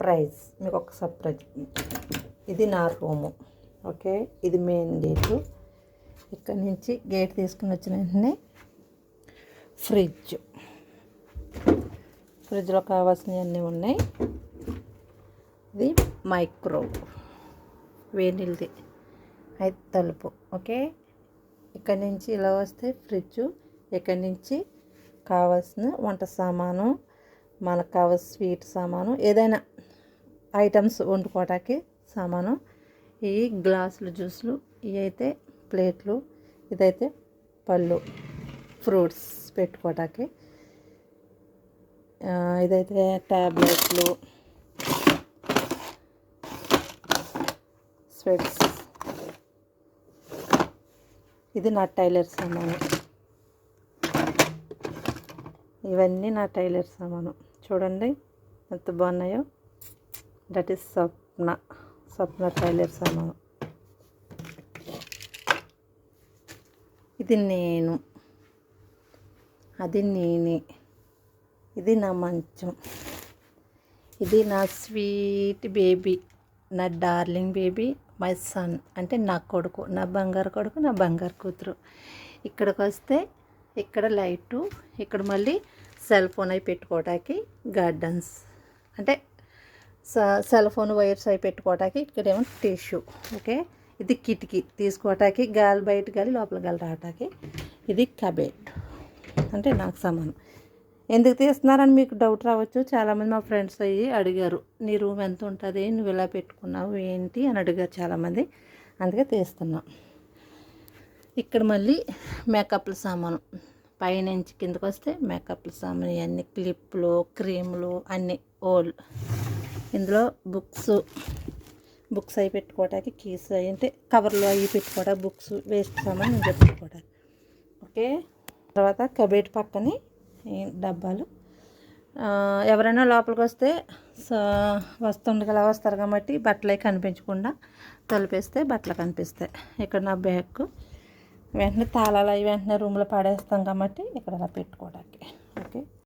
Surprise. మీకు ఒక surprise. ఇది నా రూము. ఓకే? ఇది మెయిన్ గేటు. ఇక్కడ నుంచి గేట్ తీసుకుని వచ్చిన వెంటనే ఫ్రిడ్జ్. ఫ్రిడ్జ్లో కావాల్సినవి అన్నీ ఉన్నాయి. ఇది మైక్రో వేడిది అయితే తలుపు. ఓకే? ఇక్కడ నుంచి ఇలా వస్తే ఫ్రిడ్జ్. ఇక్కడ నుంచి కావాల్సిన వంట సామాను మనకు కావాల్సిన స్వీట్ సామాను ఏదైనా ఐటమ్స్ వండుకోవటానికి సామాను. ఈ గ్లాసులు జ్యూస్లు ఇవి అయితే ప్లేట్లు ఇదైతే పళ్ళు ఫ్రూట్స్ పెట్టుకోవటానికి ఇదైతే ట్యాబ్లెట్లు స్వెట్స్. ఇది నా టైలర్ సామాను. ఇవన్నీ నా టైలర్ సామాను. చూడండి ఎంత బాగున్నాయో. That is Swapna Swapna tailor సామాను ఇది నేను. అది నేనే. ఇది నా మంచం. ఇది నా స్వీట్ బేబీ. నా డార్లింగ్ బేబీ మై సన్. అంటే నా కొడుకు. నా బంగారు కొడుకు నా బంగారు కూతురు. ఇక్కడికి వస్తే ఇక్కడ లైటు ఇక్కడ మళ్ళీ సెల్ ఫోన్ అయి పెట్టుకోవటానికి గార్డెన్స్. అంటే సెల్ ఫోన్ వైర్స్ అవి పెట్టుకోవటానికి ఇక్కడేమో టిష్యూ ఓకే? ఇది కిటికీ తీసుకోవటానికి గాలి బయట గాలి లోపల గాలి రావటానికి ఇది కబేట్ అంటే నాకు సమానం. ఎందుకు తీస్తున్నారని మీకు డౌట్ రావచ్చు. చాలామంది మా ఫ్రెండ్స్ అయ్యి అడిగారు నీ రూమ్ ఎంత ఉంటుంది? నువ్వు ఇలా పెట్టుకున్నావు? ఏంటి? అని అడిగారు చాలామంది. అందుకే తీస్తున్నా. ఇక్కడ మళ్ళీ మేకప్ల సామాను పైనుంచి కిందకు వస్తే మేకప్ల సామాను ఇవన్నీ క్లిప్లు క్రీములు అన్నీ ఓల్డ్ ఇందులో బుక్స్ బుక్స్ అవి పెట్టుకోవడానికి కీస్ అవి అంటే కవర్లు అవి పెట్టుకోవడానికి బుక్స్ వేస్ట్ సామాన్ పెట్టుకోవడానికి ఓకే? తర్వాత కబేట్ పక్కనే డబ్బాలు. ఎవరైనా లోపలికి వస్తే స- వస్తుండగా వస్తారు కాబట్టి బట్టలు అవి కనిపించకుండా తలిపేస్తే బట్టలు కనిపిస్తాయి ఇక్కడ నా బ్యాగ్ వెంటనే తాళాలు అవి వెంటనే రూమ్లో పడేస్తాం కాబట్టి ఇక్కడ అలా పెట్టుకోవడానికి ఓకే?